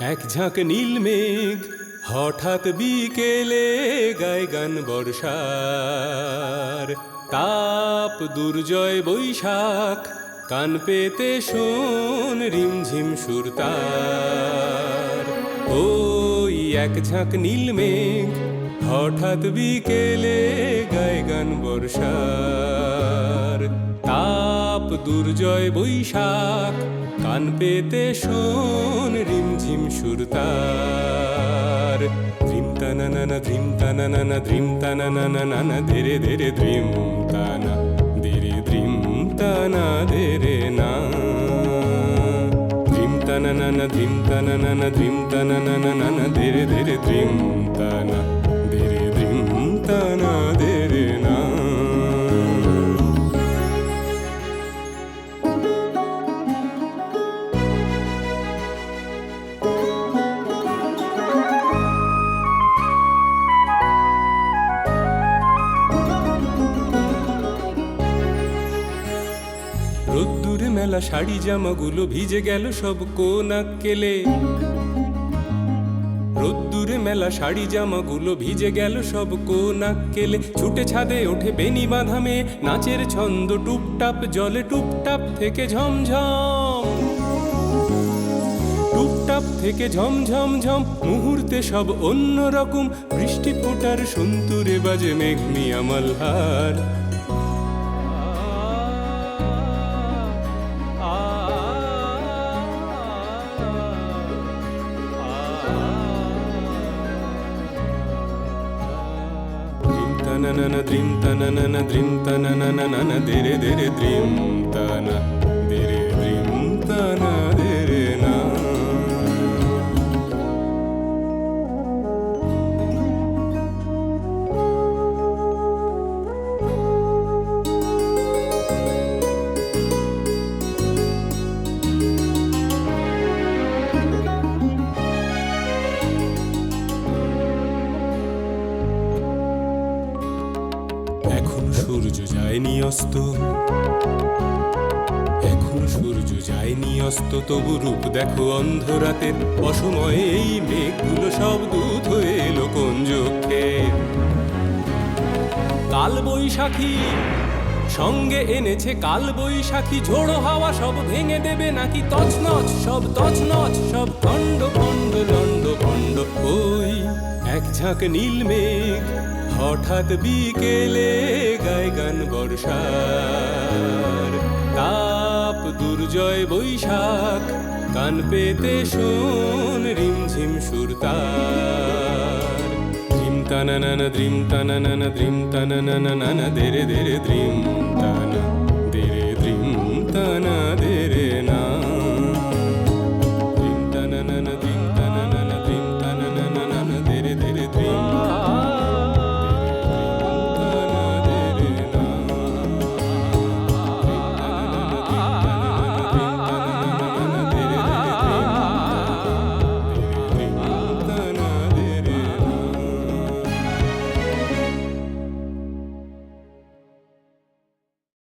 এক ঝাঁক নীল মেঘ হঠাৎ বিকেলে গায় গান বর্ষার। তাপ, দুর্জয় বৈশাখ, কান পেতে শোন রিমঝিম সুরতার। ওই এক ঝাঁক নীল মেঘ হঠাৎ বিকেলে গায় গান বর্ষার। তাপ, দুর্জয় বৈশাখ, কান পেতে শোন রিমঝিম সুরতার ধ্রিম তানা নানা ধ্রিম তানা নানা ধ্রিম তানা নানা নানা ধীরে ধীরে ধ্রিম তানা ধীরে ধ্রিম তানা ধীরে না ধ্রিম তানা নানা ধ্রিম তানা নানা ধ্রিম তানা নানা নানা ধীরে মেলা শাড়ি জামাগুলো ভিজে গেল সব কোনাক কেলে রোদ্দুরে মেলা শাড়ি জামাগুলো ভিজে গেল সব কেলে ছুটে ছাদে ওঠে বেনি বাঁধামে নাচের ছন্দ টুপটাপ জলে টুপটাপ থেকে ঝমঝম। টুপটাপ থেকে ঝমঝম ঝম, মুহূর্তে সব অন্য রকম বৃষ্টি ফোটার সন্তুরে বাজে মেঘমি আমলহার తనన ద్రిం తనన ద్రిం తనన దిరి దిరి ద్రిం తన దిరి ద్రిం తన সূর্য যায়নি অস্ত এখন সূর্য যায়নি অস্ত তবু রূপ দেখো অন্ধরাতে। অসময়ে এই মেঘগুলো সব দুধ হয়ে এলো চোখে কাল বৈশাখী সঙ্গে এনেছে কাল বৈশাখী ঝোড়ো হাওয়া সব ভেঙে দেবে নাকি তছনছ? সব তছনছ, সব খণ্ড খণ্ড লণ্ড খণ্ড। ওই এক ঝাঁক নীল মেঘ হঠাৎ বিকেলে গায় গান বর্ষার। তাপ, দুর্জয়, বৈশাখ, কান পেতে শোন রিমঝিম সুরতার ঝিম তানা নানা দ্রিম তানা নানা দ্রিম তানা নানা নানা ধীরে ধীরে ধ্রিম তানা